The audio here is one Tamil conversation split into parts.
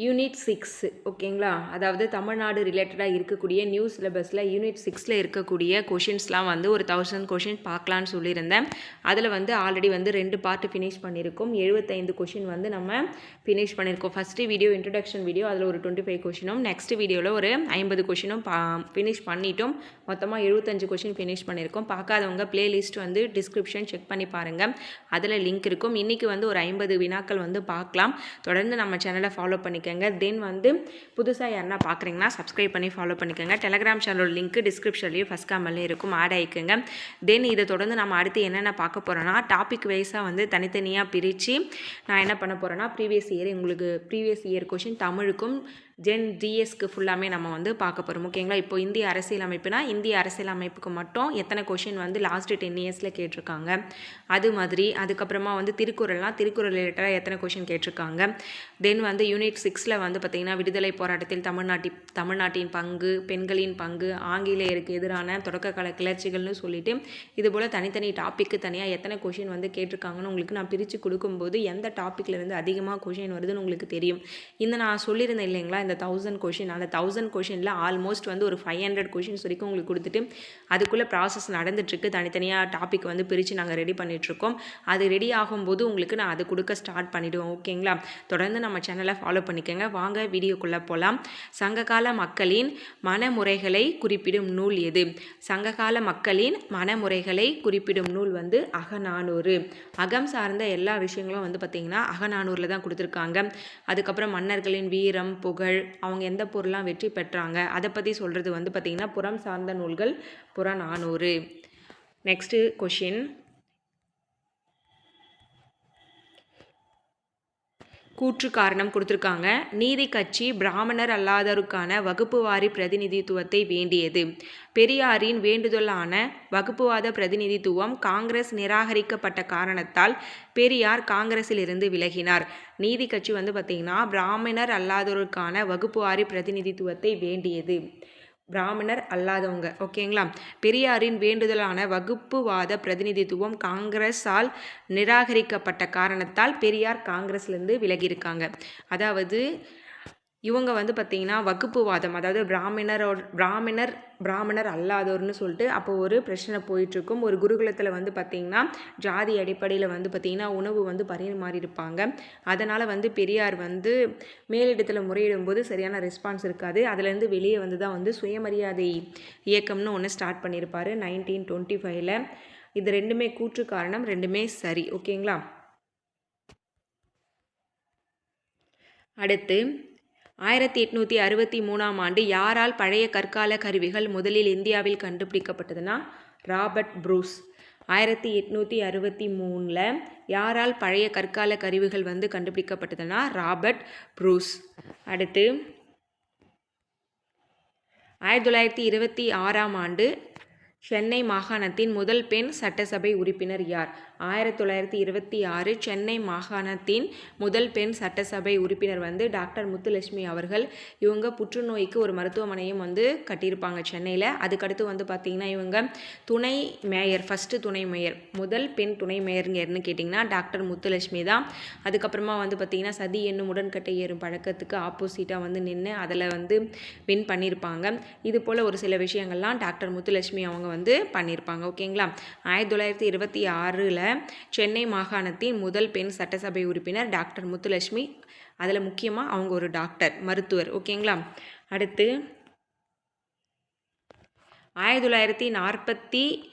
யூனிட் சிக்ஸ் ஓகேங்களா? அதாவது தமிழ்நாடு ரிலேட்டடாக இருக்கக்கூடிய நியூ சிலபஸில் யூனிட் சிக்ஸில் இருக்கக்கூடிய கொஷின்ஸ்லாம் வந்து ஒரு தௌசண்ட் கொஷின் பார்க்கலான்னு சொல்லியிருந்தேன். அதில் வந்து ஆல்ரெடி வந்து ரெண்டு பார்ட்டு ஃபினிஷ் பண்ணியிருக்கோம். எழுபத்தைந்து கொஷின் வந்து நம்ம ஃபினிஷ் பண்ணியிருக்கோம். ஃபஸ்ட்டு வீடியோ இன்ட்ரடக்ஷன் வீடியோ அதில் ஒரு டுவெண்ட்டி ஃபைவ் கொஷினும் நெக்ஸ்ட் வீடியோவில் ஒரு ஐம்பது கொஷினும் பா ஃபினிஷ் பண்ணிட்டோம். மொத்தமாக எழுபத்தஞ்சு கொஷின் ஃபினிஷ் பண்ணியிருக்கோம். பார்க்காதவங்க பிளேலிஸ்ட் வந்து டிஸ்கிரிப்ஷன் செக் பண்ணி பாருங்கள் அதில் லிங்க் இருக்கும். இன்றைக்கி வந்து ஒரு ஐம்பது வினாக்கள் வந்து பார்க்கலாம். தொடர்ந்து நம்ம சேனலை ஃபாலோ பண்ணிக்கோங்க. தென் வந்து புதுசாக யாருன்னா பார்க்குறீங்கன்னா சப்ஸ்கிரைப் பண்ணி ஃபாலோ பண்ணிக்கோங்க. டெலகிராம் சேனலோட லிங்க் டிஸ்கிரிப்ஷன்லேயும் ஃபஸ்ட் காமல்லையும் இருக்கும். ஆட் ஆகிக்கோங்க தென் இதை தொடர்ந்து நம்ம அடுத்து என்னென்ன பார்க்க போகிறோன்னா டாபிக் வைஸாக வந்து தனித்தனியாக பிரித்து நான் என்ன பண்ண போகிறேன்னா ப்ரீவியஸ் இயர் உங்களுக்கு ப்ரீவியஸ் இயர் கொஷின் தமிழுக்கும் ஜென் டிஎஸ்க்கு ஃபுல்லாமே நம்ம வந்து பார்க்க போகிறோம் ஓகேங்களா இப்போ இந்திய அரசியலமைப்புனா இந்திய அரசியலமைப்புக்கு மட்டும் எத்தனை கொஷின் வந்து லாஸ்ட்டு டென் இயர்ஸில் கேட்டிருக்காங்க? அது மாதிரி அதுக்கப்புறமா வந்து திருக்குறள்லாம் திருக்குறள் ரிலேட்டடாக எத்தனை கொஷின் கேட்டிருக்காங்க? தென் வந்து யூனிட் சிக்ஸில் வந்து பார்த்திங்கன்னா விடுதலை போராட்டத்தில் தமிழ்நாட்டி தமிழ்நாட்டின் பங்கு பெண்களின் பங்கு ஆங்கிலேயருக்கு எதிரான தொடக்க கால கிளர்ச்சிகள்னு சொல்லிட்டு இது போல் தனித்தனி டாப்பிக்கு தனியாக எத்தனை கொஷின் வந்து கேட்டிருக்காங்கன்னு உங்களுக்கு நான் பிரித்து கொடுக்கும்போது எந்த டாப்பிக்கில் இருந்து அதிகமாக கொஷின் வருதுன்னு உங்களுக்கு தெரியும். இந்த நான் சொல்லியிருந்தேன் இல்லைங்களா? இந்த தௌசண்ட் கொஷின் அந்த தௌசண்ட் கொஷினில் ஆல்மோஸ்ட் வந்து ஒரு ஃபைவ் ஹண்ட்ரட் கொஷின்ஸ் வரைக்கும் உங்களுக்கு கொடுத்துட்டு அதுக்குள்ளே ப்ராசஸ் நடந்துட்டுருக்கு. தனித்தனியாக டாபிக் வந்து பிரித்து நாங்கள் ரெடி பண்ணிகிட்ருக்கோம் அது ரெடி ஆகும்போது உங்களுக்கு நான் அது கொடுக்க ஸ்டார்ட் பண்ணிவிடுவோம் ஓகேங்களா தொடர்ந்து நம்ம சேனலை ஃபாலோ பண்ணிக்கோங்க. வாங்க வீடியோக்குள்ளே போகலாம் சங்ககால மக்களின் மனமுறைகளை குறிப்பிடும் நூல் எது? சங்ககால மக்களின் மனமுறைகளை குறிப்பிடும் நூல் வந்து அகநானூறு. அகம் சார்ந்த எல்லா விஷயங்களும் வந்து பார்த்திங்கன்னா அகநானூரில் தான் கொடுத்துருக்காங்க. அதுக்கப்புறம் மன்னர்களின் வீரம் புகழ் அவங்க எந்த பொருளாம் வெற்றி பெற்றாங்க அதை பற்றி சொல்கிறது வந்து பார்த்திங்கன்னா புறம் சார்ந்த நூல்கள் புறநானூறு. நெக்ஸ்ட்டு கொஷின் கூற்று காரணம் கொடுத்துருக்காங்க. நீதி கட்சி பிராமணர் அல்லாதோருக்கான வகுப்புவாரி பிரதிநிதித்துவத்தை வேண்டியது. பெரியாரின் வேண்டுதலான வகுப்புவாத பிரதிநிதித்துவம் காங்கிரஸ் நிராகரிக்கப்பட்ட காரணத்தால் பெரியார் காங்கிரஸிலிருந்து விலகினார். நீதி கட்சி வந்து பார்த்திங்கன்னா பிராமணர் அல்லாதோருக்கான வகுப்புவாரி பிரதிநிதித்துவத்தை வேண்டியது. பிராமணர் அல்லாதவங்க ஓகேங்களா? பெரியாரின் வேண்டுதலான வகுப்புவாத பிரதிநிதித்துவம் காங்கிரஸால் நிராகரிக்கப்பட்ட காரணத்தால் பெரியார் காங்கிரஸ்லேருந்து விலகியிருக்காங்க. அதாவது இவங்க வந்து பார்த்திங்கன்னா வகுப்புவாதம் அதாவது பிராமணரோட பிராமணர் பிராமணர் அல்லாதோர்னு சொல்லிட்டு அப்போ ஒரு பிரச்சனை போயிட்டுருக்கும். ஒரு குருகுலத்தில் வந்து பார்த்திங்கன்னா ஜாதி அடிப்படையில் வந்து பார்த்திங்கன்னா உணவு வந்து பரிமாறி இருப்பாங்க அதனால் வந்து பெரியார் வந்து மேலிடத்தில் முறையிடும்போது சரியான ரெஸ்பான்ஸ் இருக்காது. அதுலேருந்து வெளியே வந்து தான் வந்து சுயமரியாதை இயக்கம்னு ஒன்று ஸ்டார்ட் பண்ணியிருப்பார் நைன்டீன் டுவெண்ட்டி ஃபைவ்ல இது ரெண்டுமே கூற்று காரணம் ரெண்டுமே சரி. ஓகேங்களா? அடுத்து ஆயிரத்தி எட்நூற்றி அறுபத்தி மூணாம் ஆண்டு யாரால் பழைய கற்கால கருவிகள் முதலில் இந்தியாவில் கண்டுபிடிக்கப்பட்டதுன்னா ராபர்ட் ப்ரூஸ். ஆயிரத்தி எட்நூற்றி அறுபத்தி மூணில் யாரால் பழைய கற்கால கருவிகள் வந்து கண்டுபிடிக்கப்பட்டதுன்னா ராபர்ட் ப்ரூஸ். அடுத்து ஆயிரத்தி தொள்ளாயிரத்தி இருபத்தி ஆறாம் ஆண்டு சென்னை மாகாணத்தின் முதல் பெண் சட்டசபை உறுப்பினர் யார்? ஆயிரத்தி தொள்ளாயிரத்தி இருபத்தி ஆறு சென்னை மாகாணத்தின் முதல் பெண் சட்டசபை உறுப்பினர் வந்து டாக்டர் முத்துலட்சுமி அவர்கள். இவங்க புற்றுநோய்க்கு ஒரு மருத்துவமனையும் வந்து கட்டியிருப்பாங்க சென்னையில். அதுக்கடுத்து வந்து பார்த்திங்கன்னா இவங்க துணை மேயர் ஃபஸ்ட்டு துணை மேயர் முதல் பெண் துணை மேயர்னு கேட்டிங்கன்னா டாக்டர் முத்துலட்சுமி தான். அதுக்கப்புறமா வந்து பார்த்திங்கன்னா சதி என்னும் உடன்கட்டை ஏறும் பழக்கத்துக்கு ஆப்போசிட்டாக வந்து நின்று அதில் வந்து வின் பண்ணியிருப்பாங்க. இது போல் ஒரு சில விஷயங்கள்லாம் டாக்டர் முத்துலட்சுமி அவங்க வந்து பண்ணியிருப்பாங்க. ஓகேங்களா? ஆயிரத்தி தொள்ளாயிரத்தி இருபத்தி ஆறில் சென்னை மாகாணத்தின் முதல் பெண் சட்டசபை உறுப்பினர் டாக்டர் முத்துலட்சுமி. அதில் முக்கியமாக அவங்க ஒரு டாக்டர் மருத்துவர். ஓகேங்களா? அடுத்து ஆயிரத்தி தொள்ளாயிரத்தி நாற்பத்தி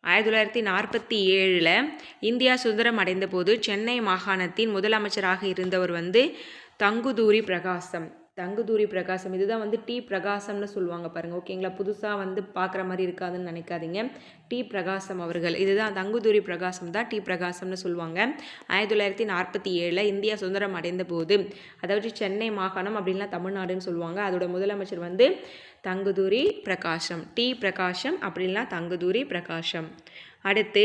ஆயிரத்தி தொள்ளாயிரத்தி நாற்பத்தி ஏழில் இந்தியா சுதந்திரம் அடைந்த போது சென்னை மாகாணத்தின் முதலமைச்சராக இருந்தவர் வந்து தங்குதூரி பிரகாசம். தங்குதூரி பிரகாசம். இதுதான் வந்து டி பிரகாசம்னு சொல்லுவாங்க பாருங்கள் ஓகேங்களா? புதுசாக வந்து பார்க்குற மாதிரி இருக்காதுன்னு நினைக்காதீங்க. டி பிரகாசம் அவர்கள். இதுதான் தங்குதூரி பிரகாசம் தான் டி பிரகாசம்னு சொல்லுவாங்க. ஆயிரத்தி தொள்ளாயிரத்தி நாற்பத்தி ஏழில் இந்தியா சுதந்திரம் அடைந்த போது அதாவது சென்னை மாகாணம் அப்படின்லாம் தமிழ்நாடுன்னு சொல்லுவாங்க. அதோட முதலமைச்சர் வந்து தங்குதூரி பிரகாசம். டி பிரகாசம் அப்படின்லாம் தங்குதூரி பிரகாசம். அடுத்து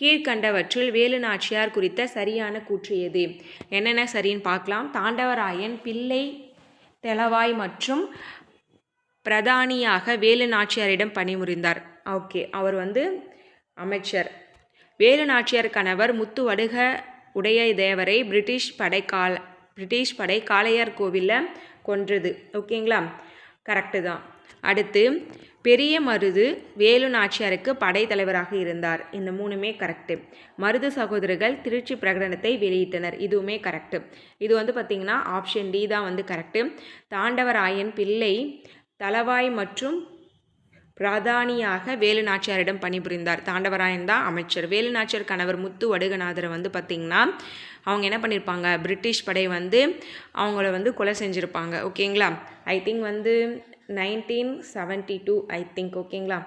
கீழ்கண்டவற்றில் வேலு நாச்சியார் குறித்த சரியான கூற்று எது? என்னென்ன சரின்னு பார்க்கலாம். தாண்டவராயன் பிள்ளை தெளவாய் மற்றும் பிரதானியாக வேலு நாச்சியாரிடம் பணிபுரிந்தார். ஓகே அவர் வந்து அமைச்சர். வேலு நாச்சியார் கணவர் முத்து வடுக உடைய தேவரை பிரிட்டிஷ் படை பிரிட்டிஷ் படை காளையார் கோவிலில் கொன்றது. ஓகேங்களா? கரெக்டு தான். அடுத்து பெரிய மருது வேலு நாச்சியாருக்கு படைத்தலைவராக இருந்தார். இந்த மூணுமே கரெக்டு மருது சகோதரர்கள் திருச்சி பிரகடனத்தை வெளியிட்டனர். இதுவுமே கரெக்டு இது வந்து பார்த்திங்கன்னா ஆப்ஷன் டி தான் வந்து கரெக்டு தாண்டவராயன் பிள்ளை தலவாய் மற்றும் பிரதானியாக வேலு நாச்சியாரிடம் பணிபுரிந்தார். தாண்டவராயன் தான் அமைச்சர். வேலு நாச்சியார் கணவர் முத்து வடுகநாதரை வந்து பார்த்திங்கன்னா அவங்க என்ன பண்ணியிருப்பாங்க பிரிட்டிஷ் படை வந்து அவங்கள வந்து கொலை செஞ்சுருப்பாங்க. ஓகேங்களா ஐ திங்க் வந்து nineteen seventy two I think ஓகேங்களா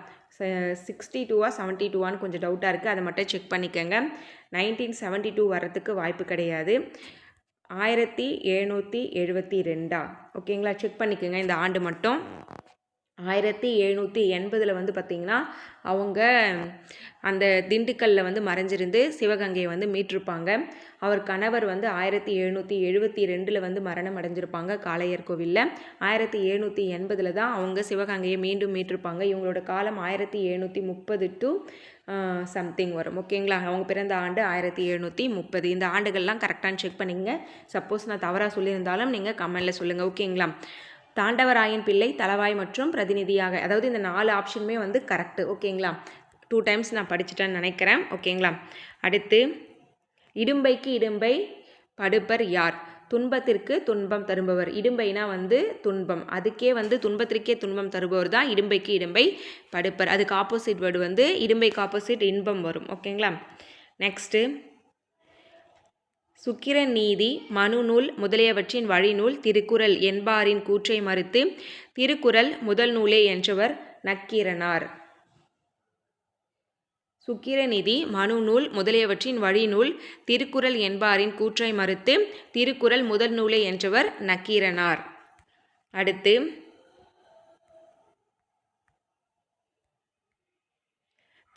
சிக்ஸ்டி டூவா செவன்ட்டி டூவான்னு கொஞ்சம் டவுட்டாக இருக்குது அதை மட்டும் செக் பண்ணிக்கோங்க. நைன்டீன் செவன்ட்டி டூ வரத்துக்கு வாய்ப்பு கிடையாது. ஆயிரத்தி எழுநூற்றி எழுபத்தி ரெண்டா? ஓகேங்களா செக் பண்ணிக்கோங்க இந்த ஆண்டு மட்டும். ஆயிரத்தி எழுநூற்றி எண்பதில் வந்து பார்த்திங்கன்னா அவங்க அந்த திண்டுக்கல்லில் வந்து மறைஞ்சிருந்து சிவகங்கையை வந்து மீட்டிருப்பாங்க. அவர் கணவர் வந்து ஆயிரத்தி எழுநூற்றி எழுபத்தி ரெண்டில் வந்து மரணம் அடைஞ்சிருப்பாங்க காளையர் கோவிலில். ஆயிரத்தி எழுநூற்றி எண்பதில் தான் அவங்க சிவகங்கையை மீண்டும் மீட்டிருப்பாங்க. இவங்களோட காலம் ஆயிரத்தி எழுநூற்றி முப்பது டு சம்திங் வரும். ஓகேங்களா? அவங்க பிறந்த ஆண்டு ஆயிரத்தி எழுநூற்றி முப்பது. இந்த ஆண்டுகள்லாம் கரெக்டான செக் பண்ணிங்க சப்போஸ் நான் தவறாக சொல்லியிருந்தாலும் நீங்கள் கமெண்டில் சொல்லுங்கள் ஓகேங்களா? தாண்டவராயன் பிள்ளை தலவாய் மற்றும் பிரதிநிதியாக. அதாவது இந்த நாலு ஆப்ஷனுமே வந்து கரெக்டு ஓகேங்களா? டூ டைம்ஸ் நான் படிச்சுட்டேன்னு நினைக்கிறேன். ஓகேங்களா? அடுத்து இடும்பைக்கு இடும்பை படுப்பர் யார்? துன்பத்திற்கு துன்பம் தருபவர். இடும்பைனா வந்து துன்பம். அதுக்கே வந்து துன்பத்திற்கே துன்பம் தருபவர் தான் இடும்பைக்கு இடும்பை படுப்பர். அதுக்கு ஆப்போசிட் வேர்டு வந்து இடும்பைக்கு ஆப்போசிட் இன்பம் வரும். ஓகேங்களா? நெக்ஸ்ட்டு சுக்கிர நீதி மனுநூல் முதலியவற்றின் வழிநூல் திருக்குறள் என்பாரின் கூற்றை மறுத்து திருக்குறள் முதல் நூலே என்றவர் நக்கீரனார். சுக்கிரநிதி மனுநூல் முதலியவற்றின் வழிநூல் திருக்குறள் என்பாரின் கூற்றை மறுத்து திருக்குறள் முதல் நூலே என்றவர் நக்கீரனார். அடுத்து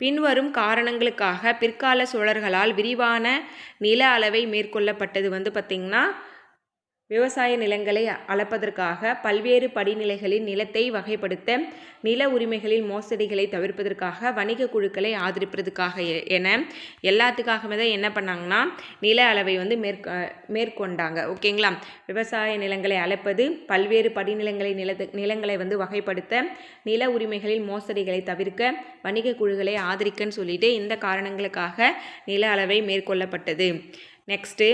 பின்வரும் காரணங்களுக்காக பிற்கால சோழர்களால் விரிவான நில அளவை மேற்கொள்ளப்பட்டது வந்து பார்த்திங்கன்னா விவசாய நிலங்களை அளப்பதற்காக பல்வேறு படிநிலைகளில் நிலத்தை வகைப்படுத்த நில உரிமைகளில் மோசடிகளை தவிர்ப்பதற்காக வணிக குழுக்களை ஆதரிப்பதற்காக என எல்லாத்துக்காகவே தான் என்ன பண்ணாங்கன்னா நில அளவை வந்து மேற்க மேற்கொண்டாங்க. ஓகேங்களா? விவசாய நிலங்களை அளப்பது பல்வேறு படிநிலங்களை நிலத்து நிலங்களை வந்து வகைப்படுத்த நில உரிமைகளில் மோசடிகளை தவிர்க்க வணிக குழுக்களை ஆதரிக்கன்னு சொல்லிட்டு இந்த காரணங்களுக்காக நில அளவை மேற்கொள்ளப்பட்டது. நெக்ஸ்ட்டு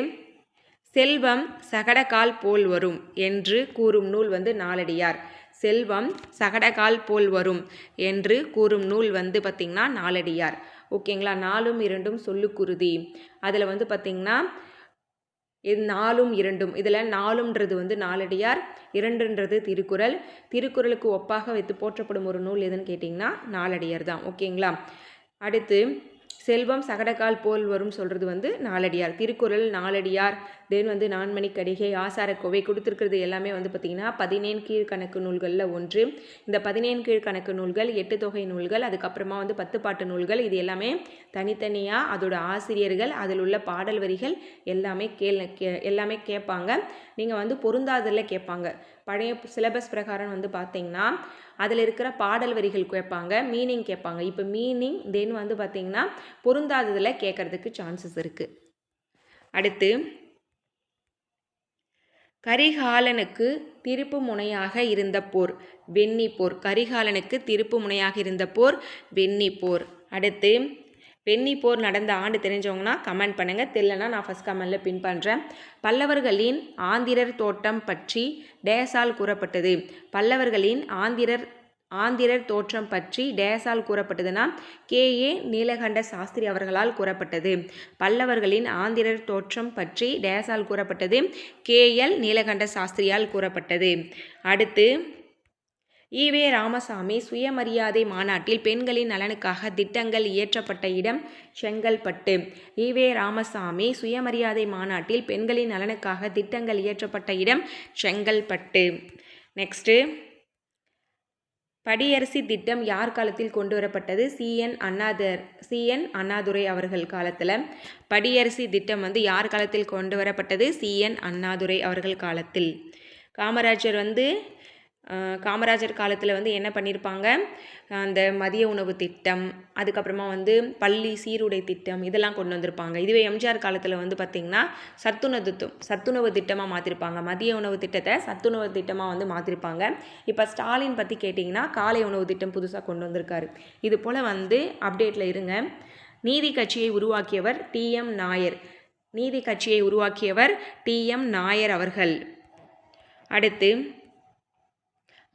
செல்வம் சகடகால் போல் வரும் என்று கூறும் நூல் வந்து நாலடியார். செல்வம் சகடகால் போல் வரும் என்று கூறும் நூல் வந்து பார்த்திங்கன்னா நாலடியார். ஓகேங்களா? நாலும் இரண்டும் சொல்லுக்குருதி. அதில் வந்து பார்த்திங்கன்னா இது நாலும் இரண்டும். இதில் நாலும்ன்றது வந்து நாலடியார் இரண்டுன்றது திருக்குறள். திருக்குறளுக்கு ஒப்பாக வைத்து போற்றப்படும் ஒரு நூல் எதுன்னு கேட்டிங்கன்னா நாலடியார் தான். ஓகேங்களா? அடுத்து செல்வம் சகடக்கால் போல் வரும் சொல்கிறது வந்து நாலடியார். திருக்குறள் நாலடியார் தென் வந்து நான்மணி கடிகை ஆசாரக்கோவை கொடுத்துருக்கிறது எல்லாமே வந்து பார்த்திங்கன்னா பதினேன் கீழ்கணக்கு நூல்களில் ஒன்று. இந்த பதினேன் கீழ்கணக்கு நூல்கள் எட்டு தொகை நூல்கள் அதுக்கப்புறமா வந்து பத்து பாட்டு நூல்கள் இது எல்லாமே தனித்தனியாக அதோட ஆசிரியர்கள் அதில் உள்ள பாடல் வரிகள் எல்லாமே கேள் கே எல்லாமே கேட்பாங்க. நீங்கள் வந்து பொருந்தாதில் கேட்பாங்க. பழைய சிலபஸ் பிரகாரம் வந்து பார்த்திங்கன்னா அதில் இருக்கிற பாடல் வரிகள் கேட்பாங்க மீனிங் கேட்பாங்க. இப்போ மீனிங் தென் வந்து பார்த்திங்கன்னா பொருந்தாததில் கேட்குறதுக்கு சான்சஸ் இருக்குது அடுத்து கரிகாலனுக்கு திருப்பு முனையாக இருந்த போர். வெண்ணி போர். கரிகாலனுக்கு திருப்பு முனையாக இருந்த போர். வெண்ணி போர். அடுத்து வெண்ணி போர் நடந்த ஆண்டு தெரிஞ்சவங்கன்னா கமெண்ட் பண்ணுங்கள் தெரியலனா நான் ஃபஸ்ட் கமெண்டில் பின் பண்ணுறேன் பல்லவர்களின் ஆந்திரர் தோட்டம் பற்றி டேசால் கூறப்பட்டது. பல்லவர்களின் ஆந்திரர் ஆந்திரர் தோற்றம் பற்றி டேசால் கூறப்பட்டதுன்னா கே. ஏ. நீலகண்ட சாஸ்திரி அவர்களால் கூறப்பட்டது. பல்லவர்களின் ஆந்திரர் தோற்றம் பற்றி டேசால் கூறப்பட்டது கே. எல். நீலகண்ட சாஸ்திரியால் கூறப்பட்டது. அடுத்து ஈவே ராமசாமி சுயமரியாதை மாநாட்டில் பெண்களின் நலனுக்காக திட்டங்கள் இயற்றப்பட்ட இடம் செங்கல்பட்டு. ஈவே ராமசாமி சுயமரியாதை மாநாட்டில் பெண்களின் நலனுக்காக திட்டங்கள் இயற்றப்பட்ட இடம் செங்கல்பட்டு. நெக்ஸ்ட்டு படியரசி திட்டம் யார் காலத்தில் கொண்டு வரப்பட்டது சிஎன் அண்ணாதர் சிஎன் அண்ணாதுரை அவர்கள் காலத்தில். படியரசி திட்டம் வந்து யார் காலத்தில் கொண்டு வரப்பட்டது சிஎன் அண்ணாதுரை அவர்கள் காலத்தில். காமராஜர் வந்து காமராஜர் காலத்தில் வந்து என்ன பண்ணியிருப்பாங்க அந்த மதிய உணவு திட்டம் அதுக்கப்புறமா வந்து பள்ளி சீருடை திட்டம் இதெல்லாம் கொண்டு வந்திருப்பாங்க. இதுவே எம்ஜிஆர் காலத்தில் வந்து பார்த்திங்கன்னா சத்துணவு திட்டம் சத்துணவு திட்டமாக மாற்றிருப்பாங்க மதிய உணவு திட்டத்தை சத்துணவு திட்டமாக வந்து மாற்றிருப்பாங்க இப்போ ஸ்டாலின் பற்றி கேட்டிங்கன்னா காலை உணவு திட்டம் புதுசாக கொண்டு வந்திருக்காரு. இது போல் வந்து அப்டேட்டில் இருங்க. நீதி கட்சியை உருவாக்கியவர் டிஎம் நாயர். நீதி கட்சியை உருவாக்கியவர் டிஎம் நாயர் அவர்கள். அடுத்து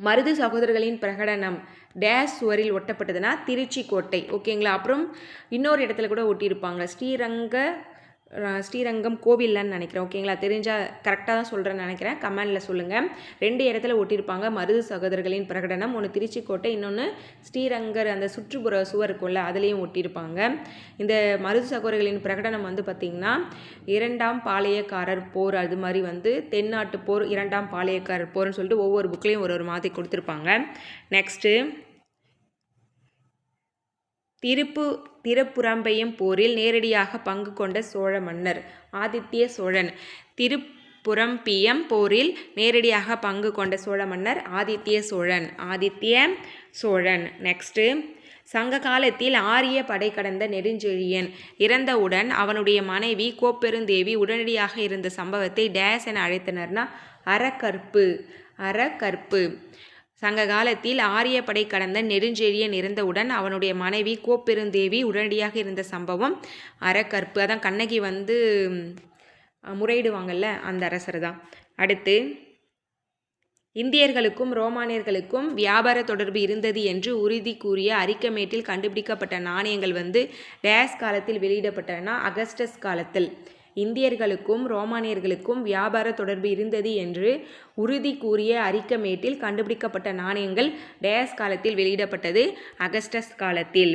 மருது சகோதரர்களின் பிரகடனம் டேஸ் சுவரில் ஒட்டப்பட்டதுன்னா திருச்சி கோட்டை ஓகேங்களா அப்புறம் இன்னொரு இடத்துல கூட ஒட்டியிருப்பாங்க. ஸ்ரீரங்க ஸ்ரீரங்கம் கோவில்லன்னு நினைக்கிறேன். ஓகேங்களா? தெரிஞ்சால் கரெக்டாக தான் சொல்கிறேன்னு நினைக்கிறேன். கமெண்டில் சொல்லுங்கள் ரெண்டு இடத்துல ஒட்டியிருப்பாங்க. மருது சகோதரர்களின் பிரகடனம். ஒன்று திருச்சி கோட்டை இன்னொன்று ஸ்ரீரங்கர் அந்த சுற்றுப்புற சுவர் இருக்கும்ல அதுலேயும் ஒட்டியிருப்பாங்க. இந்த மருது சகோதரர்களின் பிரகடனம் வந்து பார்த்திங்கன்னா இரண்டாம் பாளையக்காரர் போர் அது மாதிரி வந்து தென்னாட்டு போர் இரண்டாம் பாளையக்காரர் போர்னு சொல்லிட்டு ஒவ்வொரு புக்லேயும் ஒரு ஒரு மாதிரி கொடுத்துருப்பாங்க. நெக்ஸ்ட்டு திருப்பு திருப்புறம்பயம் போரில் நேரடியாக பங்கு கொண்ட சோழ மன்னர் ஆதித்ய சோழன். திருப்புறம்பியம் போரில் நேரடியாக பங்கு கொண்ட சோழ மன்னர் ஆதித்ய சோழன். ஆதித்ய சோழன். நெக்ஸ்ட்டு சங்க காலத்தில் ஆரிய படை கடந்த நெடுஞ்செழியன். இறந்தவுடன் அவனுடைய மனைவி கோப்பெருந்தேவி உடனடியாக இருந்த சம்பவத்தை டேஸ் என அழைத்தனர்னா அறக்கற்பு. அறக்கற்பு. சங்க காலத்தில் ஆரியப்படை கடந்த நெடுஞ்செழியன் இறந்தவுடன் அவனுடைய மனைவி கோப்பெருந்தேவி உடனடியாக இருந்த சம்பவம் அறக்கற்பு. அதான் கண்ணகி வந்து முறையிடுவாங்கல்ல அந்த அரசர் தான். அடுத்து இந்தியர்களுக்கும் ரோமானியர்களுக்கும் வியாபார தொடர்பு இருந்தது என்று உறுதி கூறிய அரிக்கமேட்டில் கண்டுபிடிக்கப்பட்ட நாணயங்கள் வந்து டேஸ் காலத்தில் வெளியிடப்பட்டன அகஸ்டஸ் காலத்தில். இந்தியர்களுக்கும் ரோமானியர்களுக்கும் வியாபார தொடர்பு இருந்தது என்று உறுதி கூறிய அரிக்கமேட்டில் கண்டுபிடிக்கப்பட்ட நாணயங்கள் டேஸ் காலத்தில் வெளியிடப்பட்டது அகஸ்டஸ் காலத்தில்.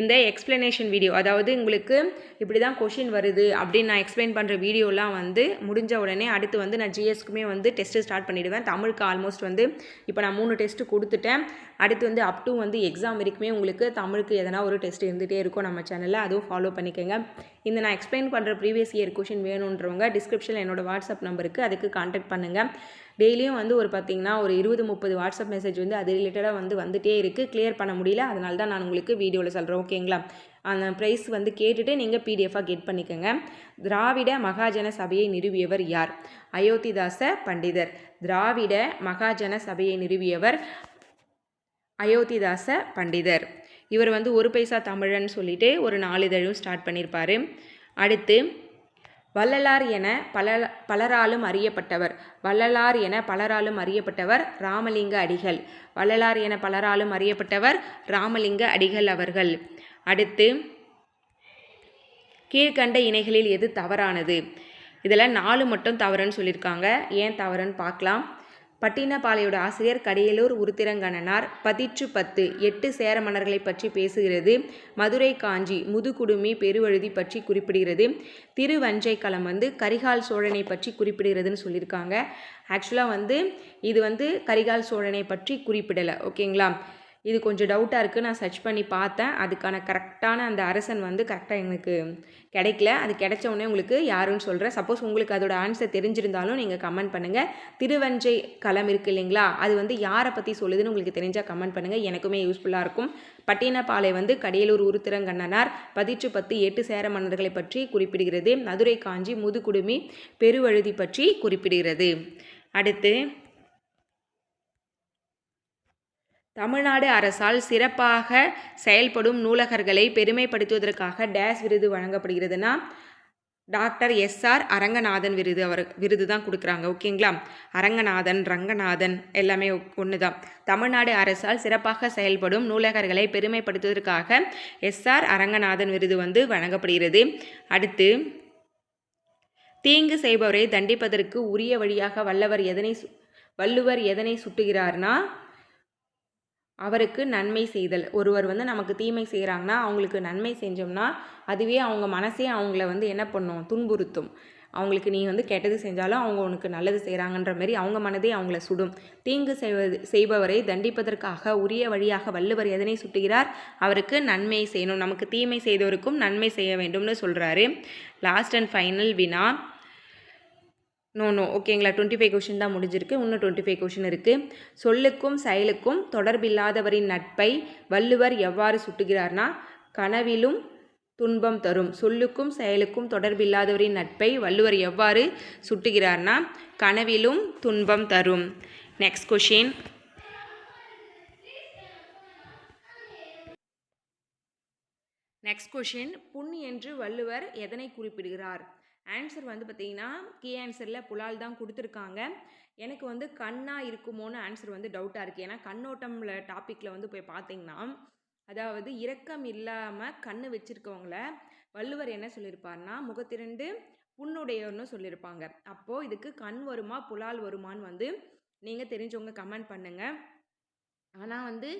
இந்த எக்ஸ்பிளனேஷன் வீடியோ அதாவது உங்களுக்கு இப்படி தான் கொஷின் வருது அப்படின்னு நான் எக்ஸ்பிளைன் பண்ணுற வீடியோலாம் வந்து முடிஞ்ச உடனே அடுத்து வந்து நான் ஜிஎஸ்க்குமே வந்து டெஸ்ட்டு ஸ்டார்ட் பண்ணிவிடுவேன் தமிழுக்கு ஆல்மோஸ்ட் வந்து இப்போ நான் மூணு டெஸ்ட்டு கொடுத்துட்டேன். அடுத்து வந்து அப் டு வந்து எக்ஸாம் வரைக்குமே உங்களுக்கு தமிழுக்கு எதனா ஒரு டெஸ்ட் இருந்துகிட்டே இருக்கும் நம்ம சேனலில் அதுவும் ஃபாலோ பண்ணிக்கோங்க. இந்த நான் எக்ஸ்பிளைன் பண்ணுற ப்ரீவியஸ் இயர் கொஷின் வேணுன்றவங்க டிஸ்கிரிப்ஷனில் என்னோட வாட்ஸ்அப் நம்பருக்கு அதுக்கு காண்டாக்ட் பண்ணுங்கள் டெய்லியும் வந்து ஒரு பார்த்தீங்கன்னா ஒரு இருபது முப்பது வாட்ஸ்அப் மெசேஜ் வந்து அது ரிலேட்டடாக வந்து வந்துட்டே இருக்குது கிளியர் பண்ண முடியல. அதனால தான் நான் உங்களுக்கு வீடியோவில் சொல்கிறேன் ஓகேங்களா அந்த ப்ரைஸ் வந்து கேட்டுட்டு நீங்கள் பிடிஎஃபாக கெட் பண்ணிக்கோங்க. திராவிட மகாஜன சபையை நிறுவியவர் யார்? அயோத்திதாச பண்டிதர். திராவிட மகாஜன சபையை நிறுவியவர் அயோத்திதாச பண்டிதர். இவர் வந்து ஒரு பைசா தமிழன் சொல்லிட்டு ஒரு நாளிதழும் ஸ்டார்ட் பண்ணியிருப்பார் அடுத்து வள்ளலார் என பல பலராலும் அறியப்பட்டவர். வள்ளலார் என பலராலும் அறியப்பட்டவர் ராமலிங்க அடிகள். வள்ளலார் என பலராலும் அறியப்பட்டவர் ராமலிங்க அடிகள் அவர்கள். அடுத்து கீழ்கண்ட இணைகளில் எது தவறானது? இதில் நாலு மட்டும் தவறுன்னு சொல்லியிருக்காங்க ஏன் தவறுன்னு பார்க்கலாம். பட்டினப்பாளையோட ஆசிரியர் கடியலூர் உருத்திரங்கணனார் பதிற்று பத்து எட்டு சேர மன்னர்களை பற்றி பேசுகிறது. மதுரை காஞ்சி முதுகுடுமி பெருவழுதி பற்றி குறிப்பிடுகிறது. திருவஞ்சைக்களம் வந்து கரிகால் சோழனை பற்றி குறிப்பிடுகிறதுன்னு சொல்லியிருக்காங்க. ஆக்சுவலாக வந்து இது வந்து கரிகால் சோழனை பற்றி குறிப்பிடலை ஓகேங்களா? இது கொஞ்சம் டவுட்டாக இருக்குது நான் சர்ச் பண்ணி பார்த்தேன். அதுக்கான கரெக்டான அந்த அரசன் வந்து கரெக்டாக எனக்கு கிடைக்கல. அது கிடைச்ச உடனே உங்களுக்கு யாருன்னு சொல்கிறேன் சப்போஸ் உங்களுக்கு அதோட ஆன்சர் தெரிஞ்சிருந்தாலும் நீங்கள் கமெண்ட் பண்ணுங்கள் திருவஞ்சை களம் இருக்குது இல்லைங்களா? அது வந்து யாரை பற்றி சொல்லுதுன்னு உங்களுக்கு தெரிஞ்சால் கமெண்ட் பண்ணுங்கள் எனக்குமே யூஸ்ஃபுல்லாக இருக்கும். பட்டினப்பாலை வந்து கடியலூர் உருத்திரங்கண்ணனார் பதிற்று பத்து எட்டு சேர மன்னர்களை பற்றி குறிப்பிடுகிறது. மதுரை காஞ்சி முதுகுடுமி பெருவழுதி பற்றி குறிப்பிடுகிறது. அடுத்து தமிழ்நாடு அரசால் சிறப்பாக செயல்படும் நூலகர்களை பெருமைப்படுத்துவதற்காக டேஸ் விருது வழங்கப்படுகிறதுனா டாக்டர் எஸ்ஆர் அரங்கநாதன் விருது அவர் விருது தான் கொடுக்குறாங்க ஓகேங்களா? அரங்கநாதன் ரங்கநாதன் எல்லாமே ஒன்று தான் தமிழ்நாடு அரசால் சிறப்பாக செயல்படும் நூலகர்களை பெருமைப்படுத்துவதற்காக எஸ்ஆர் அரங்கநாதன் விருது வந்து வழங்கப்படுகிறது. அடுத்து தீங்கு செய்பவரை தண்டிப்பதற்கு உரிய வழியாக வல்லவர் எதனை சு- வள்ளுவர் எதனை சுட்டுகிறார்னா அவருக்கு நன்மை செய்தல். ஒருவர் வந்து நமக்கு தீமை செய்கிறாங்கன்னா அவங்களுக்கு நன்மை செஞ்சோம்னா அதுவே அவங்க மனசே அவங்கள வந்து என்ன பண்ணும்? துன்புறுத்தும். அவங்களுக்கு நீ வந்து கெட்டது செஞ்சாலும் அவங்க உனக்கு நல்லது செய்கிறாங்கன்ற மாதிரி அவங்க மனதே அவங்கள சுடும். தீங்கு செய்வது செய்பவரை தண்டிப்பதற்காக உரிய வழியாக வள்ளுவர் எதனை சுட்டுகிறார்? அவருக்கு நன்மை செய்யணும். நமக்கு தீமை செய்தவருக்கும் நன்மை செய்ய வேண்டும்னு சொல்கிறாரு லாஸ்ட் அண்ட் ஃபைனல் வினா நோ நோ ஓகேங்களா டுவெண்ட்டி ஃபைவ் கொஷின் தான் முடிஞ்சிருக்கு. இன்னும் டுவெண்ட்டி ஃபைவ் கொஷின் இருக்குது சொல்லுக்கும் செயலுக்கும் தொடர்பில்லாதவரின் நட்பை வள்ளுவர் எவ்வாறு சுட்டுகிறார்னா கனவிலும் துன்பம் தரும். சொல்லுக்கும் செயலுக்கும் தொடர்பில்லாதவரின் நட்பை வள்ளுவர் எவ்வாறு சுட்டுகிறார்னா கனவிலும் துன்பம் தரும். நெக்ஸ்ட் கொஷின் நெக்ஸ்ட் கொஷின் புண் என்று வள்ளுவர் எதனை குறிப்பிடுகிறார்? ஆன்சர் வந்து பார்த்தீங்கன்னா கீ ஆன்சரில் புலால் தான் கொடுத்துருக்காங்க. எனக்கு வந்து கண்ணாக இருக்குமோன்னு ஆன்சர் வந்து டவுட்டாக இருக்குது ஏன்னா கண்ணோட்டமில் டாப்பிக்கில் வந்து போய் பார்த்தீங்கன்னா அதாவது இரக்கம் இல்லாமல் கண்ணு வச்சுருக்கவங்கள வள்ளுவர் என்ன சொல்லியிருப்பார்னா முகத்திரண்டு புண்ணுடையவர்னு சொல்லியிருப்பாங்க அப்போது இதுக்கு கண் வருமா புலால் வருமான்னு வந்து நீங்கள் தெரிஞ்சவங்க கமெண்ட் பண்ணுங்கள் ஆனால் வந்து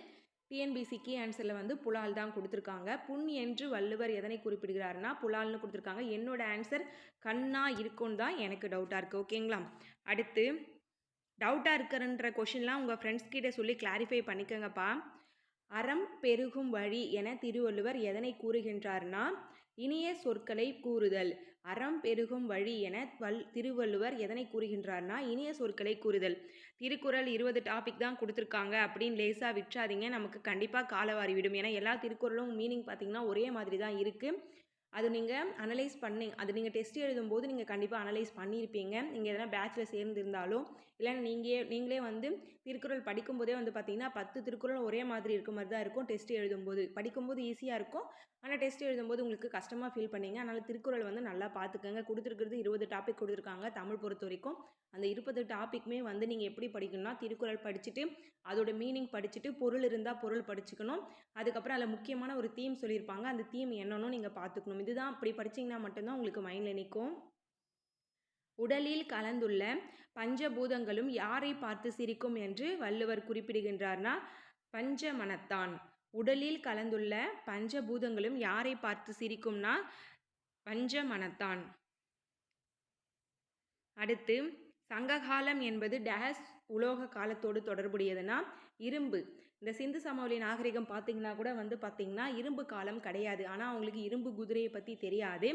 டிஎன்பிசிக்கு ஆன்சரில் வந்து புலால் தான் கொடுத்துருக்காங்க. புண் என்று வள்ளுவர் எதனை குறிப்பிடுகிறாருன்னா புலால்னு கொடுத்துருக்காங்க. என்னோட ஆன்சர் கண்ணா இருக்கும்னு தான் எனக்கு டவுட்டாக இருக்குது ஓகேங்களா அடுத்து டவுட்டாக இருக்கிறன்ற கொஷின்லாம் உங்கள் ஃப்ரெண்ட்ஸ் கிட்டே சொல்லி கிளாரிஃபை பண்ணிக்கோங்கப்பா. அறம் பெருகும் வழி என திருவள்ளுவர் எதனை கூறுகின்றார்னா இனிய சொற்களை கூறுதல். அறம் பெருகும் வழி என வல் திருவள்ளுவர் எதனை கூறுகின்றார்னா இனிய சொற்களை கூறுதல். திருக்குறள் இருபது டாபிக் தான் கொடுத்துருக்காங்க அப்படின்னு லேசாக விற்றாதீங்க நமக்கு கண்டிப்பாக காலவாரி விடும். ஏன்னா எல்லா திருக்குறளும் மீனிங் பார்த்திங்கன்னா ஒரே மாதிரி தான் இருக்குது அது நீங்கள் அனலைஸ் பண்ணி அது நீங்கள் டெஸ்ட் எழுதும்போது நீங்கள் கண்டிப்பாக அனலைஸ் பண்ணியிருப்பீங்க. நீங்கள் எதனா பேட்சில் சேர்ந்துருந்தாலும் இல்லைன்னா நீங்கள் நீங்களே வந்து திருக்குறள் படிக்கும்போதே வந்து பார்த்தீங்கன்னா பத்து திருக்குறள் ஒரே மாதிரி இருக்க மாதிரி தான் இருக்கும் டெஸ்ட் எழுதும்போது. படிக்கும்போது ஈஸியாக இருக்கும். ஆனால் டெஸ்ட் எழுதும்போது உங்களுக்கு கஷ்டமாக ஃபீல் பண்ணீங்க. அதனால் திருக்குறள் வந்து நல்லா பார்த்துக்கங்க கொடுத்துருக்கிறது இருபது டாபிக் கொடுத்துருக்காங்க தமிழ் பொறுத்த வரைக்கும். அந்த இருபது டாப்பிக்குமே வந்து நீங்கள் எப்படி படிக்கணும்னா திருக்குறள் படிச்சுட்டு அதோட மீனிங் படிச்சுட்டு பொருள் இருந்தால் பொருள் படிச்சுக்கணும். அதுக்கப்புறம் அதில் முக்கியமான ஒரு தீம் சொல்லியிருப்பாங்க. அந்த தீம் என்னன்னு நீங்கள் பார்த்துக்கணும் இதுதான் அப்படி படிச்சிங்கன்னா மட்டும்தான் உங்களுக்கு மைண்டில் நிற்கும் உடலில் கலந்துள்ள பஞ்சபூதங்களும் யாரை பார்த்து சிரிக்கும் என்று வள்ளுவர் குறிப்பிடுகின்றார்னா பஞ்ச மனத்தான் உடலில் கலந்துள்ள பஞ்சபூதங்களும் யாரை பார்த்து சிரிக்கும்னா பஞ்ச மனத்தான் அடுத்து சங்ககாலம் என்பது டேஸ் உலோக காலத்தோடு தொடர்புடையதுன்னா இரும்பு. இந்த சிந்து சமவெளி நாகரிகம் பார்த்திங்கன்னா கூட வந்து பார்த்திங்கன்னா இரும்பு காலம் கிடையாது. ஆனால் அவங்களுக்கு இரும்பு குதிரையை பற்றி தெரியாது.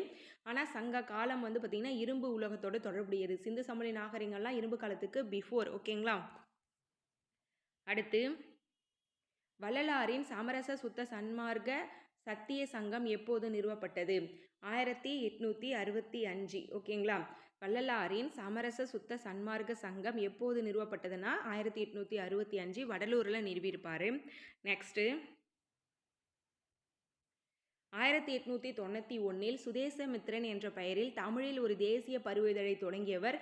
ஆனால் சங்க காலம் வந்து பார்த்திங்கன்னா இரும்பு உலகத்தோடு தொடர்புடையது. சிந்து சமவெளி நாகரிகம்லாம் இரும்பு காலத்துக்கு பிஃபோர் ஓகேங்களா? அடுத்து வள்ளலாரின் சமரச சுத்த சன்மார்க்க சத்திய சங்கம் எப்போது நிறுவப்பட்டது? ஆயிரத்தி எட்நூற்றி அறுபத்தி அஞ்சு ஓகேங்களா? வள்ளலாரின் சமரச சுத்த சன்மார்க்க சங்கம் எப்போது நிறுவப்பட்டதுன்னா ஆயிரத்தி எட்நூற்றி அறுபத்தி அஞ்சு வடலூரில் நிறுவியிருப்பார். நெக்ஸ்ட்டு ஆயிரத்தி எட்நூற்றி தொண்ணூற்றி ஒன்றில் சுதேசமித்ரன் என்ற பெயரில் தமிழில் ஒரு தேசிய பருவதழை தொடங்கியவர்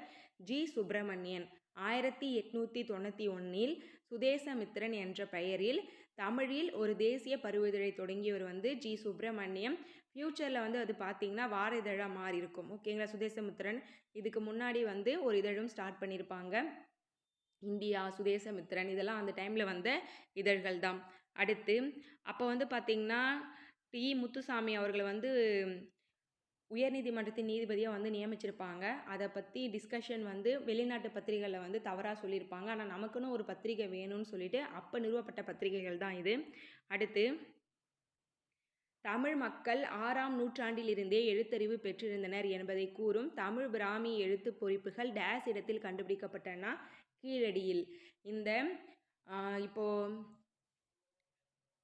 ஜி. சுப்பிரமணியன். ஆயிரத்தி எட்நூற்றி தொண்ணூற்றி ஒன்றில் சுதேசமித்ரன் என்ற பெயரில் தமிழில் ஒரு தேசிய பருவதழை தொடங்கியவர் வந்து ஜி. சுப்பிரமணியம். ஃப்யூச்சரில் வந்து அது பார்த்தீங்கன்னா வார இதழாக மாறி இருக்கும். ஓகேங்களா? சுதேசமித்ரன் இதுக்கு முன்னாடி வந்து ஒரு இதழும் ஸ்டார்ட் பண்ணியிருப்பாங்க இந்தியா சுதேசமித்ரன் இதெல்லாம் அந்த டைமில் வந்த இதழ்கள் தான். அடுத்து அப்போ வந்து பார்த்திங்கன்னா டி. முத்துசாமி அவர்களை வந்து உயர்நீதிமன்றத்தின் நீதிபதியாக வந்து நியமிச்சிருப்பாங்க. அதை பற்றி டிஸ்கஷன் வந்து வெளிநாட்டு பத்திரிகைகளில் வந்து தவறாக சொல்லியிருப்பாங்க. ஆனால் நமக்குன்னு ஒரு பத்திரிகை வேணும்னு சொல்லிட்டு அப்போ நிறுவப்பட்ட பத்திரிகைகள் தான் இது. அடுத்து தமிழ் மக்கள் ஆறாம் நூற்றாண்டிலிருந்தே எழுத்தறிவு பெற்றிருந்தனர் என்பதை கூறும் தமிழ் பிராமி எழுத்து பொறிப்புகள் டேஸ் இடத்தில் கண்டுபிடிக்கப்பட்டன கீழடியில். இந்த இப்போது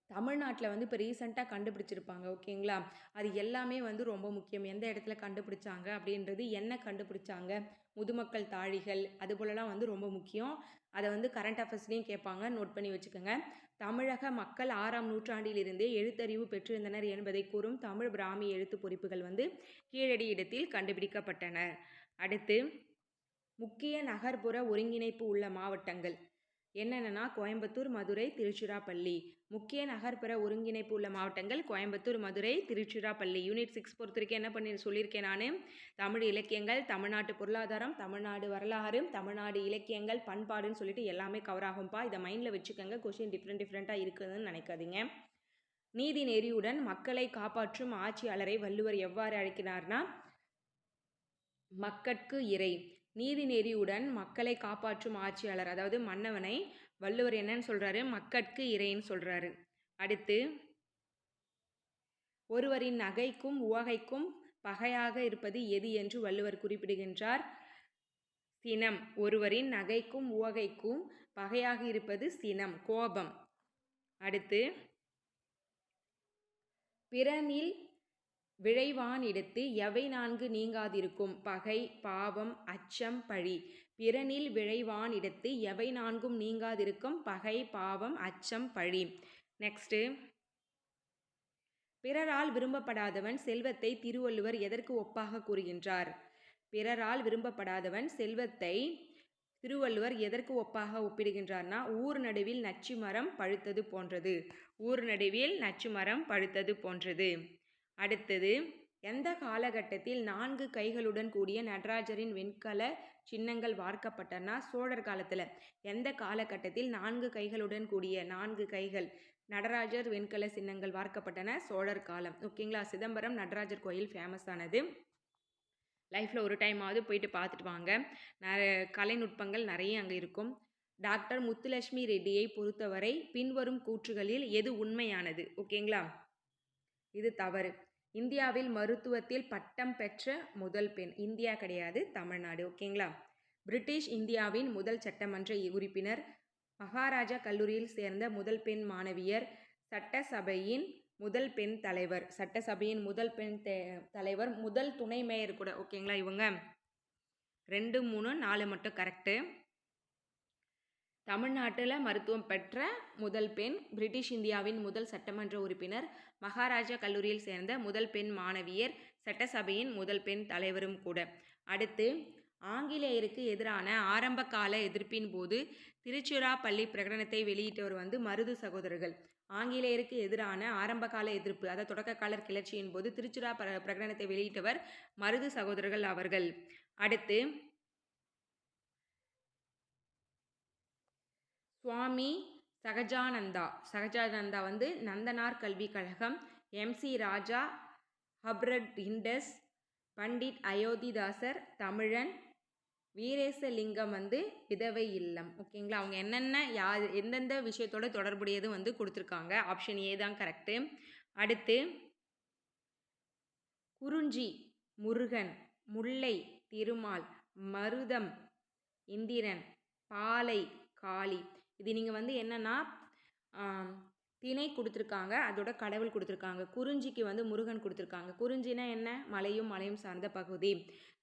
தமிழ்நாட்டில் வந்து இப்போ ரீசெண்டாக கண்டுபிடிச்சிருப்பாங்க ஓகேங்களா? அது எல்லாமே வந்து ரொம்ப முக்கியம். எந்த இடத்துல கண்டுபிடிச்சாங்க அப்படின்றது என்ன கண்டுபிடிச்சாங்க முதுமக்கள் தாழிகள் அது போலலாம் வந்து ரொம்ப முக்கியம். அதை வந்து கரண்ட் அஃபேர்ஸ்லேயும் கேட்பாங்க. நோட் பண்ணி வச்சுக்கோங்க. தமிழக மக்கள் ஆறாம் நூற்றாண்டிலிருந்தே எழுத்தறிவு பெற்றிருந்தனர் என்பதை கூறும் தமிழ் பிராமி எழுத்து பொறிப்புகள் வந்து கீழடி இடத்தில் கண்டுபிடிக்கப்பட்டன அடுத்து முக்கிய நகர்ப்புற ஒருங்கிணைப்பு உள்ள மாவட்டங்கள். என்னென்னா கோயம்புத்தூர் மதுரை திருச்சிராப்பள்ளி. முக்கிய நகர்ப்புற ஒருங்கிணைப்பு உள்ள மாவட்டங்கள் கோயம்புத்தூர் மதுரை திருச்சிராப்பள்ளி. யூனிட் சிக்ஸ் பொறுத்த வரைக்கும் என்ன பண்ணி சொல்லியிருக்கேன் நான். தமிழ் இலக்கியங்கள் தமிழ்நாட்டு பொருளாதாரம் தமிழ்நாடு வரலாறு தமிழ்நாடு இலக்கியங்கள் பண்பாடுன்னு சொல்லிட்டு எல்லாமே கவர் ஆகும்ப்பா இதை மைண்டில் வச்சுக்கோங்க. கொஷின் டிஃப்ரெண்ட் டிஃப்ரெண்ட்டாக இருக்குதுன்னு நினைக்காதீங்க. நீதி நெறியுடன் மக்களை காப்பாற்றும் ஆட்சியாளரை வள்ளுவர் எவ்வாறு அழைக்கிறார்னா மக்கட்கு இறை. நீதி நெறியுடன் மக்களை காப்பாற்றும் ஆட்சியாளர் அதாவது மன்னவனை வள்ளுவர் என்னன்னு சொல்கிறாரு மக்கட்கு இறைன்னு சொல்கிறாரு அடுத்து ஒருவரின் நகைக்கும் உவகைக்கும் பகையாக இருப்பது எது என்று வள்ளுவர் குறிப்பிடுகின்றார். சினம் ஒருவரின் நகைக்கும் உவகைக்கும் பகையாக இருப்பது சினம் கோபம். அடுத்து பிறனில் விழைவான் எடுத்து எவை நான்கு நீங்காதிருக்கும்? பகை பாவம் அச்சம் பழி. பிறனில் விழைவானிடத்து எவை நான்கும் நீங்காதிருக்கும்? பகை பாவம் அச்சம் பழி. நெக்ஸ்ட்டு பிறரால் விரும்பப்படாதவன் செல்வத்தை திருவள்ளுவர் எதற்கு ஒப்பாக கூறுகின்றார்? பிறரால் விரும்பப்படாதவன் செல்வத்தை திருவள்ளுவர் எதற்கு ஒப்பாக ஒப்பிடுகின்றார்னா ஊர் நடுவில் நச்சு மரம் பழுத்தது போன்றது. ஊர் நடுவில் நச்சு மரம் பழுத்தது போன்றது. அடுத்தது எந்த காலகட்டத்தில் நான்கு கைகளுடன் கூடிய நடராஜரின் வெண்கல சின்னங்கள் வார்க்கப்பட்டனா? சோழர் காலத்தில். எந்த காலகட்டத்தில் நான்கு கைகளுடன் கூடிய நான்கு கைகள் நடராஜர் வெண்கல சின்னங்கள் வார்க்கப்பட்டன? சோழர் காலம். ஓகேங்களா? சிதம்பரம் நடராஜர் கோயில் ஃபேமஸ் ஆனது. லைஃப்பில் ஒரு டைமாவது போயிட்டு பார்த்துட்டு வாங்க. நிறைய கலைநுட்பங்கள் நிறைய அங்கே இருக்கும். டாக்டர் முத்துலட்சுமி ரெட்டியை பொறுத்தவரை பின்வரும் கூற்றுகளில் எது உண்மையானது? ஓகேங்களா? இது தவறு. இந்தியாவில் மருத்துவத்தில் பட்டம் பெற்ற முதல் பெண். இந்தியா கிடையாது தமிழ்நாடு. ஓகேங்களா? பிரிட்டிஷ் இந்தியாவின் முதல் சட்டமன்ற உறுப்பினர் மகாராஜா கல்லூரியில் சேர்ந்த முதல் பெண் மாணவியர் சட்டசபையின் முதல் பெண் தலைவர். சட்டசபையின் முதல் பெண் தலைவர் முதல் துணை மேயர் கூட. ஓகேங்களா இவங்க? ரெண்டு மூணு நாலு மட்டும் கரெக்டு தமிழ்நாட்டில் மருத்துவம் பெற்ற முதல் பெண் பிரிட்டிஷ் இந்தியாவின் முதல் சட்டமன்ற உறுப்பினர் மகாராஜா கல்லூரியில் சேர்ந்த முதல் பெண் மாணவியர் சட்டசபையின் முதல் பெண் தலைவரும் கூட. அடுத்து ஆங்கிலேயருக்கு எதிரான ஆரம்ப கால எதிர்ப்பின் போது திருச்சிராப்பள்ளி பிரகடனத்தை வெளியிட்டவர் வந்து மருது சகோதரர்கள். ஆங்கிலேயருக்கு எதிரான ஆரம்ப கால எதிர்ப்பு அதாவது தொடக்கக்காலர் கிளர்ச்சியின் போது திருச்சிரா பிரகடனத்தை வெளியிட்டவர் மருது சகோதரர்கள் அவர்கள். அடுத்து சுவாமி சகஜானந்தா. சகஜானந்தா வந்து நந்தனார் கல்விக் கழகம். எம்சி ராஜா ஹப்ரட் இண்டஸ் பண்டிட் அயோத்திதாசர் தமிழன் வீரேசலிங்கம் வந்து விதவை இல்லம். ஓகேங்களா? அவங்க என்னென்ன யார் எந்தெந்த விஷயத்தோட தொடர்புடையது வந்து கொடுத்துருக்காங்க. ஆப்ஷன் ஏ தான் கரெக்டு அடுத்து குறிஞ்சி முருகன் முல்லை திருமால் மருதம் இந்திரன் பாலை காளி. இது நீங்கள் வந்து என்னென்னா திணை கொடுத்துருக்காங்க அதோட கடவுள் கொடுத்துருக்காங்க. குறிஞ்சிக்கு வந்து முருகன் கொடுத்துருக்காங்க. குறிஞ்சினா என்ன? மலையும் மலையும் சார்ந்த பகுதி.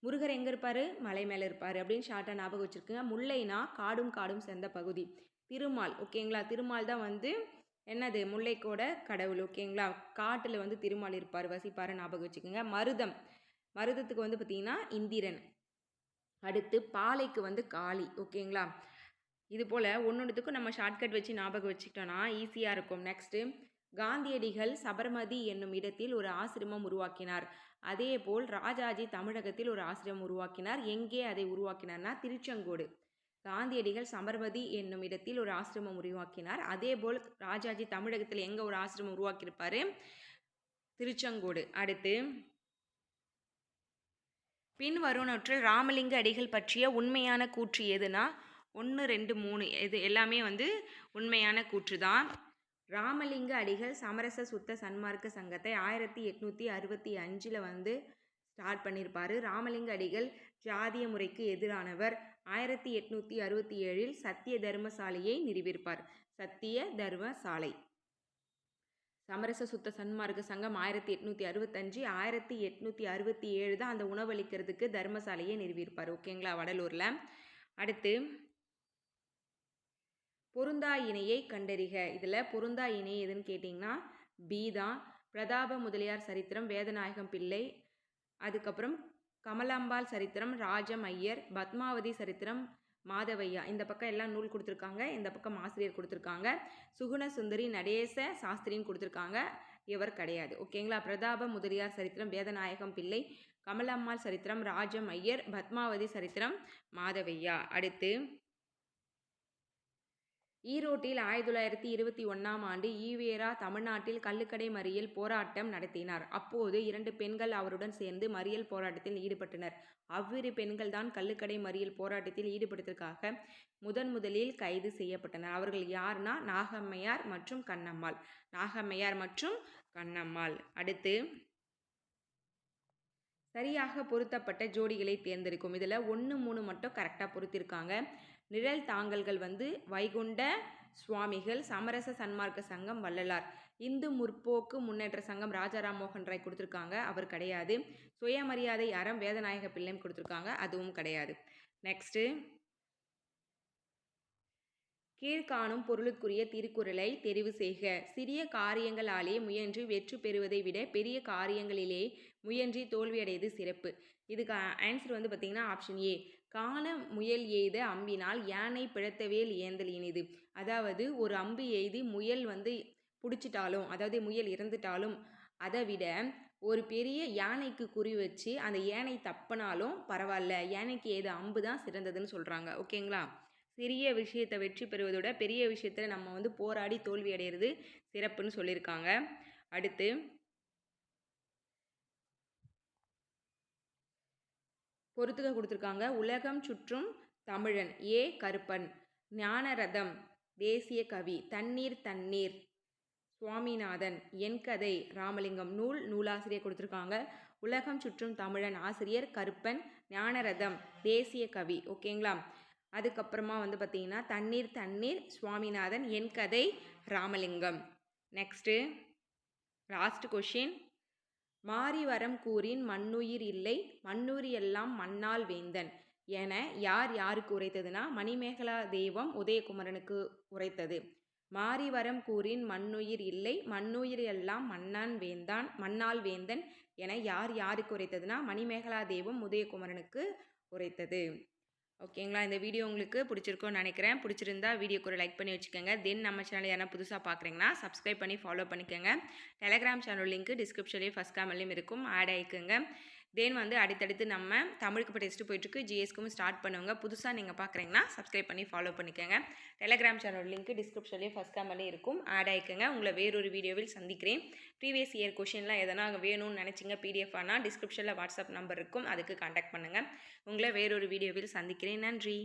முருகர் எங்கே இருப்பார்? மலை மேலே இருப்பார் அப்படின்னு ஷார்ட்டாக ஞாபகம் வச்சுருக்குங்க. முல்லைனா காடும் காடும் சேர்ந்த பகுதி. திருமால் ஓகேங்களா திருமால் தான் வந்து என்னது? முல்லைக்கோட கடவுள் ஓகேங்களா காட்டில் வந்து திருமால் இருப்பார் வசிப்பார் ஞாபகம் வச்சுக்கோங்க. மருதம். மருதத்துக்கு வந்து பார்த்திங்கன்னா இந்திரன். அடுத்து பாலைக்கு வந்து காளி ஓகேங்களா இது போல் ஒன்றொன்றுத்துக்கும் நம்ம ஷார்ட்கட் வச்சு ஞாபகம் வச்சுக்கிட்டோன்னா ஈஸியாக இருக்கும். நெக்ஸ்ட்டு காந்தியடிகள் சபர்மதி என்னும் இடத்தில் ஒரு ஆசிரமம் உருவாக்கினார். அதே போல் ராஜாஜி தமிழகத்தில் ஒரு ஆசிரமம் உருவாக்கினார். எங்கே அதை உருவாக்கினார்னா திருச்செங்கோடு. காந்தியடிகள் சபர்மதி என்னும் இடத்தில் ஒரு ஆசிரமம் உருவாக்கினார். அதே போல் ராஜாஜி தமிழகத்தில் எங்கே ஒரு ஆசிரமம் உருவாக்கியிருப்பார்? திருச்செங்கோடு. அடுத்து பின்வருனொற்றில் ராமலிங்க அடிகள் பற்றிய உண்மையான கூற்று எதுனா ஒன்று ரெண்டு மூணு இது எல்லாமே வந்து உண்மையான கூற்று தான் ராமலிங்க அடிகள் சமரச சுத்த சன்மார்க்க சங்கத்தை ஆயிரத்தி எட்நூற்றி அறுபத்தி அஞ்சில் வந்து ஸ்டார்ட் பண்ணியிருப்பார் ராமலிங்க அடிகள் ஜாதிய முறைக்கு எதிரானவர். ஆயிரத்தி எட்நூற்றி அறுபத்தி ஏழில் சத்திய தர்மசாலையை நிறுவியிருப்பார். சத்திய தர்மசாலை. சமரச சுத்த சன்மார்க்க சங்கம் ஆயிரத்தி எட்நூற்றி அறுபத்தஞ்சு ஆயிரத்தி எட்நூற்றி அறுபத்தி ஏழு தான் அந்த உணவளிக்கிறதுக்கு தர்மசாலையை நிறுவியிருப்பார். ஓகேங்களா வடலூரில். அடுத்து பொருந்தா இணையை கண்டறிக. இதில் பொருந்தா இணை எதுன்னு கேட்டிங்கன்னா பி தான். பிரதாப முதலியார் சரித்திரம் வேதநாயகம் பிள்ளை. அதுக்கப்புறம் கமலாம்பாள் சரித்திரம் ராஜம் ஐயர் பத்மாவதி சரித்திரம் மாதவையா. இந்த பக்கம் எல்லாம் நூல் கொடுத்துருக்காங்க. இந்த பக்கம் ஆசிரியர் கொடுத்துருக்காங்க. சுகுண சுந்தரி நடேச சாஸ்திரின்னு கொடுத்துருக்காங்க. இவர் கிடையாது. ஓகேங்களா பிரதாப முதலியார் சரித்திரம் வேதநாயகம் பிள்ளை கமலம்மாள் சரித்திரம் ராஜம் ஐயர் பத்மாவதி சரித்திரம் மாதவையா. அடுத்து ஈரோட்டில் ஆயிரத்தி தொள்ளாயிரத்தி இருபத்தி ஒன்றாம் ஆண்டு ஈவேரா தமிழ்நாட்டில் கள்ளுக்கடை மறியல் போராட்டம் நடத்தினார். அப்போது இரண்டு பெண்கள் அவருடன் சேர்ந்து மறியல் போராட்டத்தில் ஈடுபட்டனர். அவ்விரு பெண்கள் தான் கள்ளுக்கடை மறியல் போராட்டத்தில் ஈடுபடுவதற்காக முதன் முதலில் கைது செய்யப்பட்டனர். அவர்கள் யார்னா நாகம்மையார் மற்றும் கண்ணம்மாள். நாகம்மையார் மற்றும் கண்ணம்மாள். அடுத்து சரியாக பொருத்தப்பட்ட ஜோடிகளை தேர்ந்தெடுக்கும். இதில் ஒன்று மூணு மட்டும் கரெக்டாக பொருத்திருக்காங்க. நிழல் தாங்கல்கள் வந்து வைகுண்ட சுவாமிகள் சமரச சன்மார்க்க சங்கம் வள்ளலார். இந்து முற்போக்கு முன்னேற்ற சங்கம் ராஜாராம் மோகன் ராய் கொடுத்துருக்காங்க. அவர் கிடையாது. சுயமரியாதை அறம் வேதநாயக பிள்ளையும் கொடுத்துருக்காங்க. அதுவும் கிடையாது. நெக்ஸ்ட்டு கீழ்காணும் பொருளுக்குரிய திருக்குறளை தெரிவு செய்க. சிறிய காரியங்களாலே முயன்று வெற்றி பெறுவதை விட பெரிய காரியங்களிலே முயன்றி தோல்வியடையது சிறப்பு. இதுக்கு ஆன்சர் வந்து பார்த்திங்கன்னா ஆப்ஷன் ஏ காண முயல் எய்த அம்பினால் யானை பிழத்தவேல் ஏந்தல் இனிது. அதாவது ஒரு அம்பு எய்தி முயல் வந்து பிடிச்சிட்டாலும் அதாவது முயல் இறந்துட்டாலும் அதை விட ஒரு பெரிய யானைக்கு குறி வச்சு அந்த யானை தப்பினாலும் பரவாயில்ல யானைக்கு ஏது அம்பு தான் சிறந்ததுன்னு சொல்கிறாங்க ஓகேங்களா? சிறிய விஷயத்தை வெற்றி பெறுவதோட பெரிய விஷயத்தில் நம்ம வந்து போராடி தோல்வி அடைகிறது சிறப்புன்னு சொல்லியிருக்காங்க. அடுத்து பொறுத்துக்க கொடுத்துருக்காங்க. உலகம் சுற்றும் தமிழன். ஏ. கருப்பன். ஞானரதம். தேசிய கவி. தண்ணீர் தண்ணீர். சுவாமிநாதன். என் கதை. ராமலிங்கம். நூல் நூலாசிரியர் கொடுத்துருக்காங்க. உலகம் சுற்றும் தமிழன் ஆசிரியர் கருப்பன். ஞானரதம். தேசிய கவி. ஓகேங்களா? அதுக்கப்புறமா வந்து பார்த்திங்கன்னா தண்ணீர் தண்ணீர். சுவாமிநாதன். என் கதை. ராமலிங்கம். நெக்ஸ்ட்டு லாஸ்ட் கொஷின் மாரிவரம் கூறின் மண்ணுயிர் இல்லை மண்ணுயிர் எல்லாம் மண்ணால் வேந்தன் என யார் யாருக்கு உரைத்ததுன்னா மணிமேகலா தெய்வம் உதயகுமரனுக்கு உரைத்தது. மாரிவரம் கூறின் மண்ணுயிர் இல்லை மண்ணுயிர் எல்லாம் மன்னான் வேந்தான் மண்ணால் வேந்தன் என யார் யாருக்கு உரைத்ததுன்னா மணிமேகலா தெய்வம் உதயகுமரனுக்கு உரைத்தது. ஓகேங்களா? இந்த வீடியோ உங்களுக்கு பிடிச்சிருக்கும்னு நினைக்கிறேன். பிடிச்சிருந்தா வீடியோக்கு ஒரு லைக் பண்ணி வச்சுக்கோங்க. தென் நம்ம சேனல் யாரா புதுசாக பார்க்குறீங்கன்னா சப்ஸ்கிரைப் பண்ணி ஃபாலோ பண்ணிக்கோங்க. டெலகிராம் சேனல் லிங்க் டிஸ்கிரிப்ஷன்லேயும் ஃபஸ்ட் காமல்லையும் இருக்கும். ஆட் ஆகிக்கோங்க தென் வந்து அடுத்தடுத்து நம்ம தமிழுக்கு இப்போ டெஸ்ட்டு போயிட்டுருக்கு ஜிஎஸ்க்கும் ஸ்டார்ட் பண்ணுவோங்க. புதுசாக நீங்கள் பார்க்குறீங்கன்னா சப்ஸ்கிரைப் பண்ணி ஃபாலோ பண்ணிக்கோங்க. டெலகிராம் சேனல் லிங்க் டிஸ்கிரிப்ஷன்லேயும் ஃபஸ்ட் காமல்லையும் இருக்கும். ஆட் ஆகிக்கோங்க உங்களை வேறொரு வீடியோவில் சந்திக்கிறேன். ப்ரீவியஸ் இயர் கொஷின்லாம் எதனா வேணும்னு நினச்சிங்க பிடிஎஃப் ஆனால் டிஸ்கிரிப்ஷனில் வாட்ஸ்அப் நம்பர் இருக்கும் அதுக்கு காண்டாக்ட் பண்ணுங்கள் உங்களை வேறொரு வீடியோவில் சந்திக்கிறேன். நன்றி.